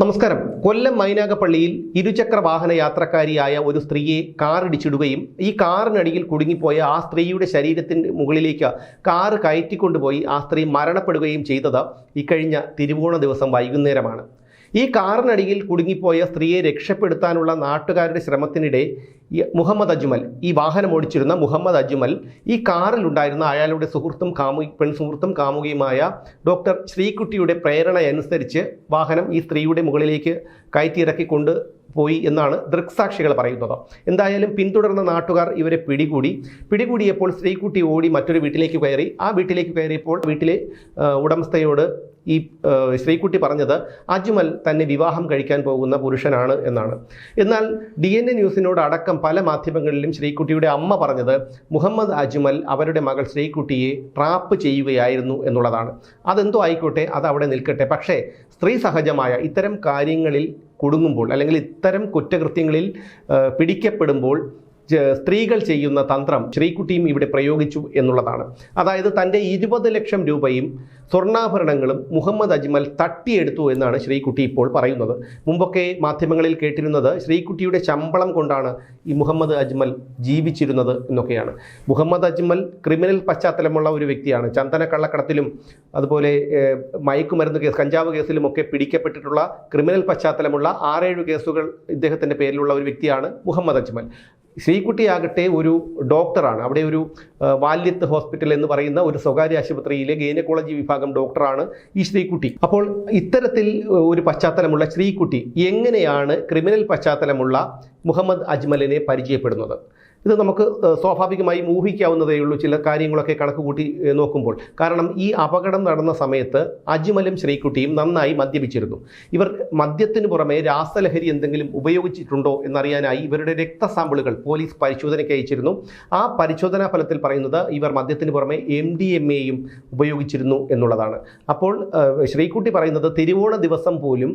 നമസ്കാരം. കൊല്ലം മൈനാഗപ്പള്ളിയിൽ ഇരുചക്ര വാഹന യാത്രക്കാരിയായ ഒരു സ്ത്രീയെ കാറിടിച്ചിടുകയും ഈ കാറിനടിയിൽ കുടുങ്ങിപ്പോയ ആ സ്ത്രീയുടെ ശരീരത്തിന്റെ മുകളിലേക്ക് കാറ് കയറ്റിക്കൊണ്ടുപോയി ആ സ്ത്രീ മരണപ്പെടുകയും ചെയ്തത് ഇക്കഴിഞ്ഞ തിരുവോണ ദിവസം വൈകുന്നേരമാണ്. ഈ കാറിനടിയിൽ കുടുങ്ങിപ്പോയ സ്ത്രീയെ രക്ഷപ്പെടുത്താനുള്ള നാട്ടുകാരുടെ ശ്രമത്തിനിടെ മുഹമ്മദ് അജ്മൽ ഈ വാഹനം ഓടിച്ചിരുന്ന മുഹമ്മദ് അജ്മൽ ഈ കാറിലുണ്ടായിരുന്ന അയാളുടെ സുഹൃത്തും കാമു പെൺസുഹൃത്തും കാമുകിയുമായ ഡോക്ടർ ശ്രീകുട്ടിയുടെ പ്രേരണയനുസരിച്ച് വാഹനം ഈ സ്ത്രീയുടെ മുകളിലേക്ക് കയറ്റിയിറക്കിക്കൊണ്ട് പോയി എന്നാണ് ദൃക്സാക്ഷികൾ പറയുന്നത്. എന്തായാലും പിന്തുടർന്ന നാട്ടുകാർ ഇവരെ പിടികൂടി. പിടികൂടിയപ്പോൾ സ്ത്രീക്കുട്ടി ഓടി മറ്റൊരു വീട്ടിലേക്ക് കയറി. ആ വീട്ടിലേക്ക് കയറിയപ്പോൾ വീട്ടിലെ ഉടമസ്ഥയോട് ഈ ശ്രീക്കുട്ടി പറഞ്ഞത് അജ്മൽ തന്നെ വിവാഹം കഴിക്കാൻ പോകുന്ന പുരുഷനാണ് എന്നാണ്. എന്നാൽ ഡി എൻ എ ന്യൂസിനോട് അടക്കം പല മാധ്യമങ്ങളിലും ശ്രീക്കുട്ടിയുടെ അമ്മ പറഞ്ഞത് മുഹമ്മദ് അജ്മൽ അവരുടെ മകൾ ശ്രീക്കുട്ടിയെ ട്രാപ്പ് ചെയ്യുകയായിരുന്നു എന്നുള്ളതാണ്. അതെന്തോ ആയിക്കോട്ടെ അത് അവിടെ നിൽക്കട്ടെ. പക്ഷേ സ്ത്രീ സഹജമായ ഇത്തരം കാര്യങ്ങളിൽ കുടുങ്ങുമ്പോൾ അല്ലെങ്കിൽ ഇത്തരം കുറ്റകൃത്യങ്ങളിൽ പിടിക്കപ്പെടുമ്പോൾ സ്ത്രീകൾ ചെയ്യുന്ന തന്ത്രം ശ്രീകുട്ടിയും ഇവിടെ പ്രയോഗിച്ചു എന്നുള്ളതാണ്. അതായത് തന്റെ ഇരുപത് ലക്ഷം രൂപയും സ്വർണാഭരണങ്ങളും മുഹമ്മദ് അജ്മൽ തട്ടിയെടുത്തു എന്നാണ് ശ്രീകുട്ടി ഇപ്പോൾ പറയുന്നത്. മുമ്പൊക്കെ മാധ്യമങ്ങളിൽ കേട്ടിരുന്നത് ശ്രീകുട്ടിയുടെ ശമ്പളം കൊണ്ടാണ് ഈ മുഹമ്മദ് അജ്മൽ ജീവിച്ചിരുന്നത് എന്നൊക്കെയാണ്. മുഹമ്മദ് അജ്മൽ ക്രിമിനൽ പശ്ചാത്തലമുള്ള ഒരു വ്യക്തിയാണ്. ചന്ദന കള്ളക്കടത്തിലും അതുപോലെ മയക്കുമരുന്ന് കേസ് കഞ്ചാവ് കേസിലും ഒക്കെ പിടിക്കപ്പെട്ടിട്ടുള്ള ക്രിമിനൽ പശ്ചാത്തലമുള്ള ആറേഴ് കേസുകൾ ഇദ്ദേഹത്തിന്റെ പേരിലുള്ള ഒരു വ്യക്തിയാണ് മുഹമ്മദ് അജ്മൽ. ശ്രീകുട്ടിയാകട്ടെ ഒരു ഡോക്ടറാണ്. അവിടെ ഒരു വാല്യത്ത് ഹോസ്പിറ്റൽ എന്ന് പറയുന്ന ഒരു സ്വകാര്യ ആശുപത്രിയിലെ ഗൈനക്കോളജി വിഭാഗം ഡോക്ടറാണ് ഈ ശ്രീകുട്ടി. അപ്പോൾ ഇത്തരത്തിൽ ഒരു പശ്ചാത്തലമുള്ള ശ്രീകുട്ടി എങ്ങനെയാണ് ക്രിമിനൽ പശ്ചാത്തലമുള്ള മുഹമ്മദ് അജ്മലിനെ പരിചയപ്പെടുന്നത്? ഇത് നമുക്ക് സ്വാഭാവികമായി ഊഹിക്കാവുന്നതേ ഉള്ളൂ ചില കാര്യങ്ങളൊക്കെ കണക്ക് കൂട്ടി നോക്കുമ്പോൾ. കാരണം ഈ അപകടം നടന്ന സമയത്ത് അജ്മലും ശ്രീകുട്ടിയും നന്നായി മദ്യപിച്ചിരുന്നു. ഇവർ മദ്യത്തിന് പുറമെ രാസലഹരി എന്തെങ്കിലും ഉപയോഗിച്ചിട്ടുണ്ടോ എന്നറിയാനായി ഇവരുടെ രക്തസാമ്പിളുകൾ പോലീസ് പരിശോധനയ്ക്ക് അയച്ചിരുന്നു. ആ പരിശോധനാ ഫലത്തിൽ പറയുന്നത് ഇവർ മദ്യത്തിന് പുറമെ എം ഡി എം എയും ഉപയോഗിച്ചിരുന്നു എന്നുള്ളതാണ്. അപ്പോൾ ശ്രീകുട്ടി പറയുന്നത് തിരുവോണ ദിവസം പോലും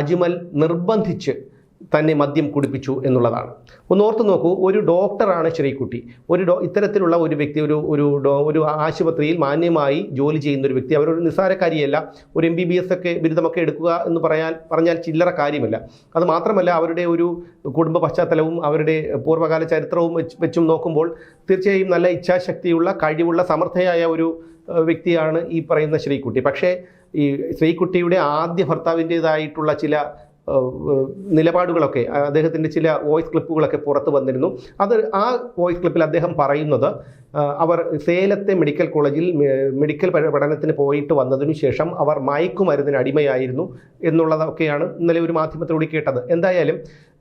അജ്മൽ നിർബന്ധിച്ച് തന്നെ മദ്യം കുടിപ്പിച്ചു എന്നുള്ളതാണ്. ഒന്ന് ഓർത്ത് നോക്കൂ ഒരു ഡോക്ടറാണ് ശ്രീകുട്ടി. ഒരു ഡോ ഇത്തരത്തിലുള്ള ഒരു വ്യക്തി ഒരു ഒരു ഡോ ഒരു ആശുപത്രിയിൽ മാന്യമായി ജോലി ചെയ്യുന്ന ഒരു വ്യക്തി അവരൊരു നിസ്സാരക്കാരിയല്ല. ഒരു എം ബി ബി എസ് ഒക്കെ ബിരുദമൊക്കെ എടുക്കുക എന്ന് പറയാൻ പറഞ്ഞാൽ ചില്ലറ കാര്യമല്ല. അത് മാത്രമല്ല അവരുടെ ഒരു കുടുംബ പശ്ചാത്തലവും അവരുടെ പൂർവകാല ചരിത്രവും വെച്ച് നോക്കുമ്പോൾ തീർച്ചയായും നല്ല ഇച്ഛാശക്തിയുള്ള കഴിവുള്ള സമർത്ഥയായ ഒരു വ്യക്തിയാണ് ഈ പറയുന്ന ശ്രീകുട്ടി. പക്ഷേ ഈ ശ്രീകുട്ടിയുടെ ആദ്യ ഭർത്താവിന്റേതായിട്ടുള്ള ചില നിലപാടുകളൊക്കെ അദ്ദേഹത്തിന്റെ ചില വോയിസ് ക്ലിപ്പുകളൊക്കെ പുറത്ത് വന്നിരുന്നു. അത് ആ വോയിസ് ക്ലിപ്പിൽ അദ്ദേഹം പറയുന്നത് അവർ സേലത്തെ മെഡിക്കൽ കോളേജിൽ മെഡിക്കൽ പഠനത്തിന് പോയിട്ട് വന്നതിനു ശേഷം അവർ മയക്കുമരുന്നിന് അടിമയായിരുന്നു എന്നുള്ളതൊക്കെയാണ് ഇന്നലെ ഒരു മാധ്യമത്തിലൂടെ കേട്ടത്. എന്തായാലും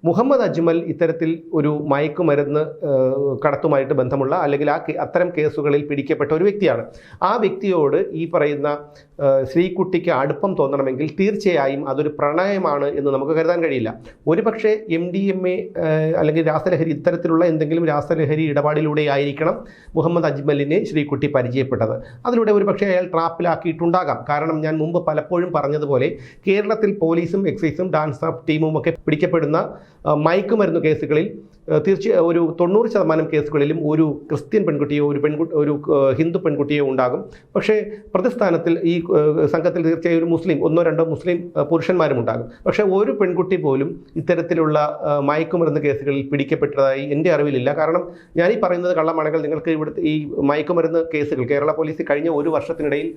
മുഹമ്മദ് അജ്മൽ ഇത്തരത്തിൽ ഒരു മയക്കുമരുന്ന് കടത്തുമായിട്ട് ബന്ധമുള്ള അല്ലെങ്കിൽ ആ അത്തരം കേസുകളിൽ പിടിക്കപ്പെട്ട ഒരു വ്യക്തിയാണ്. ആ വ്യക്തിയോട് ഈ പറയുന്ന ശ്രീകുട്ടിക്ക് അടുപ്പം തോന്നണമെങ്കിൽ തീർച്ചയായും അതൊരു പ്രണയമാണ് എന്ന് നമുക്ക് കരുതാൻ കഴിയില്ല. ഒരുപക്ഷെ എം ഡി എം എ അല്ലെങ്കിൽ രാസലഹരി ഇത്തരത്തിലുള്ള എന്തെങ്കിലും രാസലഹരി ഇടപാടിലൂടെ ആയിരിക്കണം മുഹമ്മദ് അജ്മലിനെ ശ്രീകുട്ടി പരിചയപ്പെട്ടത്. അതിലൂടെ ഒരുപക്ഷെ അയാൾ ട്രാപ്പിലാക്കിയിട്ടുണ്ടാകാം. കാരണം ഞാൻ മുമ്പ് പലപ്പോഴും പറഞ്ഞതുപോലെ കേരളത്തിൽ പോലീസും എക്സൈസും ഡാൻസ് ടീമും ഒക്കെ പിടിക്കപ്പെടുന്ന മയക്കുമരുന്ന് കേസുകളിൽ തീർച്ചയായും തീർച്ച ഒരു തൊണ്ണൂറ് ശതമാനം കേസുകളിലും ഒരു ക്രിസ്ത്യൻ പെൺകുട്ടിയോ ഒരു പെൺകുട്ടി ഒരു ഹിന്ദു പെൺകുട്ടിയോ ഉണ്ടാകും. പക്ഷേ പ്രതിസ്ഥാനത്തിൽ ഈ സംഘത്തിൽ തീർച്ചയായും ഒരു മുസ്ലിം ഒന്നോ രണ്ടോ മുസ്ലിം പുരുഷന്മാരും ഉണ്ടാകും. പക്ഷേ ഒരു പെൺകുട്ടി പോലും ഇത്തരത്തിലുള്ള മയക്കുമരുന്ന് കേസുകളിൽ പിടിക്കപ്പെട്ടതായി എന്റെ അറിവിലില്ല. കാരണം ഞാൻ ഈ പറയുന്നത് കള്ളമാണെങ്കിൽ നിങ്ങൾക്ക് ഇവിടുത്തെ ഈ മയക്കുമരുന്ന് കേസുകൾ കേരള പോലീസ് കഴിഞ്ഞ ഒരു വർഷത്തിനിടയിൽ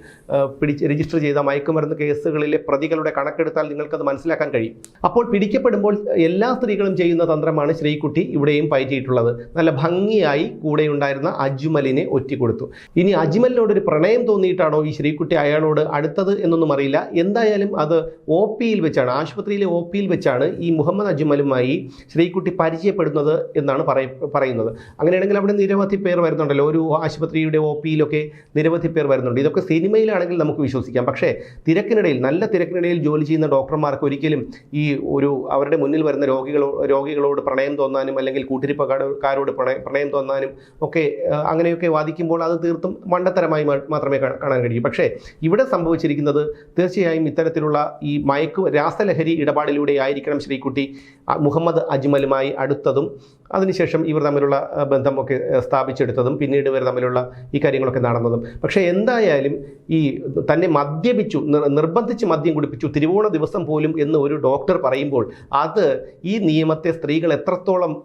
പിടി പിടിച്ച് രജിസ്റ്റർ ചെയ്ത മയക്കുമരുന്ന് കേസുകളിലെ പ്രതികളുടെ കണക്കെടുത്താൽ നിങ്ങൾക്കത് മനസ്സിലാക്കാൻ കഴിയും. അപ്പോൾ പിടിക്കപ്പെടുമ്പോൾ എല്ലാ സ്ത്രീകളും ചെയ്യുന്ന തന്ത്രമാണ് ശ്രീകുട്ടി ഇവിടെയും പയറ്റിയിട്ടുള്ളത്. നല്ല ഭംഗിയായി കൂടെ ഉണ്ടായിരുന്ന അജ്മലിനെ ഒറ്റിക്കൊടുത്തു. ഇനി അജ്മലിനോടൊരു പ്രണയം തോന്നിയിട്ടാണോ ഈ ശ്രീകുട്ടി അയാളോട് അടുത്തത് എന്നൊന്നും അറിയില്ല. എന്തായാലും അത് ഒ പിയിൽ വെച്ചാണ് ആശുപത്രിയിലെ ഒ പിയിൽ വെച്ചാണ് ഈ മുഹമ്മദ് അജ്മലുമായി ശ്രീകുട്ടി പരിചയപ്പെടുന്നത് എന്നാണ് പറയ പറയുന്നത്. അങ്ങനെയാണെങ്കിൽ അവിടെ നിരവധി പേർ വരുന്നുണ്ടല്ലോ. ഒരു ആശുപത്രിയുടെ ഒ പിയിലൊക്കെ നിരവധി പേർ വരുന്നുണ്ട്. ഇതൊക്കെ സിനിമയിലാണെങ്കിൽ നമുക്ക് വിശ്വസിക്കാം. പക്ഷേ തിരക്കിനിടയിൽ നല്ല തിരക്കിനിടയിൽ ജോലി ചെയ്യുന്ന ഡോക്ടർമാർക്ക് ഒരിക്കലും ഈ ഒരു അവരുടെ മുന്നിൽ വരുന്ന രോഗികളോ രോഗികളോട് പ്രണയം തോന്നാനും അല്ലെങ്കിൽ കൂട്ടിരിപ്പക്കാരോട് പ്രണയം തോന്നാനും ഒക്കെ അങ്ങനെയൊക്കെ വാദിക്കുമ്പോൾ അത് തീർത്തും മണ്ടത്തരമായി മാത്രമേ കാണാൻ കഴിയൂ. പക്ഷേ ഇവിടെ സംഭവിച്ചിരിക്കുന്നത് തീർച്ചയായും ഇത്തരത്തിലുള്ള ഈ മയക്കു രാസലഹരി ഇടപാടിലൂടെ ആയിരിക്കണം ശ്രീകുട്ടി മുഹമ്മദ് അജ്മലുമായി അടുത്തതും അതിനുശേഷം ഇവർ തമ്മിലുള്ള ബന്ധമൊക്കെ സ്ഥാപിച്ചെടുത്തതും പിന്നീട് ഇവർ തമ്മിലുള്ള ഈ കാര്യങ്ങളൊക്കെ നടന്നതും. പക്ഷേ എന്തായാലും ഈ തന്നെ മദ്യപിച്ചു നിർ- നിർബന്ധിച്ച് മദ്യം കുടിപ്പിച്ചു തിരുവോണ ദിവസം പോലും എന്ന് ഒരു ഡോക്ടർ പറയുമ്പോൾ അത് ഈ നിയമത്തെ സ്ത്രീകൾ എത്രത്തോളം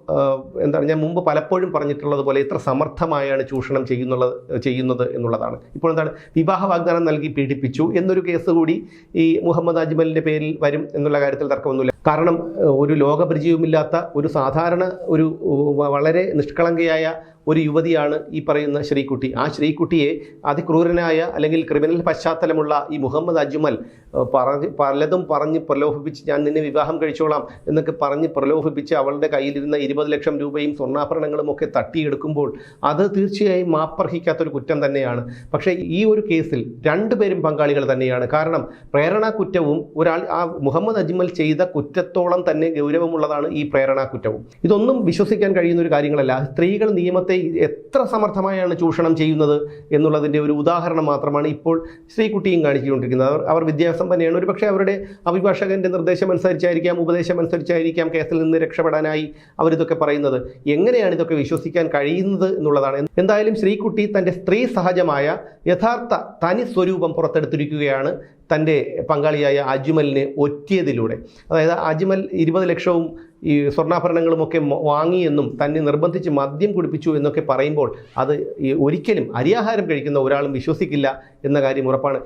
എന്താണ് ഞാൻ മുമ്പ് പലപ്പോഴും പറഞ്ഞിട്ടുള്ളതുപോലെ എത്ര സമർത്ഥമായാണ് ചൂഷണം ചെയ്യുന്നുള്ളത് ചെയ്യുന്നത് എന്നുള്ളതാണ്. ഇപ്പോൾ എന്താണ് വിവാഹ വാഗ്ദാനം നൽകി പീഡിപ്പിച്ചു എന്നൊരു കേസ് കൂടി ഈ മുഹമ്മദ് അജ്മലിന്റെ പേരിൽ വരും എന്നുള്ള കാര്യത്തിൽ തർക്കമൊന്നുമില്ല. കാരണം ഒരു ലോകപരിചയവുമില്ലാത്ത ഒരു സാധാരണ ഒരു വളരെ നിഷ്കളങ്കയായ ഒരു യുവതിയാണ് ഈ പറയുന്ന ശ്രീകുട്ടി. ആ ശ്രീകുട്ടിയെ അതിക്രൂരനായ അല്ലെങ്കിൽ ക്രിമിനൽ പശ്ചാത്തലമുള്ള ഈ മുഹമ്മദ് അജ്മൽ പറഞ്ഞ് പലതും പറഞ്ഞ് പ്രലോഭിപ്പിച്ച് ഞാൻ നിന്നെ വിവാഹം കഴിച്ചോളാം എന്നൊക്കെ പറഞ്ഞ് പ്രലോഭിപ്പിച്ച് അവളുടെ കയ്യിലിരുന്ന ഇരുപത് ലക്ഷം രൂപയും സ്വർണാഭരണങ്ങളും ഒക്കെ തട്ടിയെടുക്കുമ്പോൾ അത് തീർച്ചയായും മാപ്പർഹിക്കാത്തൊരു കുറ്റം തന്നെയാണ്. പക്ഷേ ഈ ഒരു കേസിൽ രണ്ടുപേരും പങ്കാളികൾ തന്നെയാണ്. കാരണം പ്രേരണാ കുറ്റവും ഒരാൾ ആ മുഹമ്മദ് അജ്മൽ ചെയ്ത കുറ്റത്തോളം തന്നെ ഗൗരവമുള്ളതാണ് ഈ പ്രേരണാ കുറ്റവും ഇതൊന്നും വിശ്വസിക്കാൻ കഴിയുന്ന ഒരു കാര്യങ്ങളല്ല. സ്ത്രീകൾ നിയമത്തെ എത്ര സമർത്ഥമായാണ് ചൂഷണം ചെയ്യുന്നത് എന്നുള്ളതിന്റെ ഒരു ഉദാഹരണം മാത്രമാണ് ഇപ്പോൾ ശ്രീകുട്ടിയും കാണിച്ചുകൊണ്ടിരിക്കുന്നത്. അവർ അവർ വിദ്യാസമ്പന്നയാണ് ഒരു പക്ഷേ അവരുടെ അഭിഭാഷകന്റെ നിർദ്ദേശം അനുസരിച്ചായിരിക്കാം ഉപദേശം അനുസരിച്ചായിരിക്കാം കേസിൽ നിന്ന് രക്ഷപ്പെടാനായി അവരിതൊക്കെ പറയുന്നത്. എങ്ങനെയാണ് ഇതൊക്കെ വിശ്വസിക്കാൻ കഴിയുന്നത് എന്നുള്ളതാണ്. എന്തായാലും ശ്രീകുട്ടി തന്റെ സ്ത്രീ സഹജമായ യഥാർത്ഥ തനി സ്വരൂപം പുറത്തെടുത്തിരിക്കുകയാണ് തന്റെ പങ്കാളിയായ അജ്മലിനെ ഒറ്റിയതിലൂടെ. അതായത് അജ്മൽ ഇരുപത് ലക്ഷവും ഈ സ്വർണാഭരണങ്ങളുമൊക്കെ വാങ്ങിയെന്നും തന്നെ നിർബന്ധിച്ച് മദ്യം കുടിപ്പിച്ചു എന്നൊക്കെ പറയുമ്പോൾ അത് ഒരിക്കലും അരിയാഹാരം കഴിക്കുന്ന ഒരാളും വിശ്വസിക്കില്ല എന്ന കാര്യം ഉറപ്പാണ്.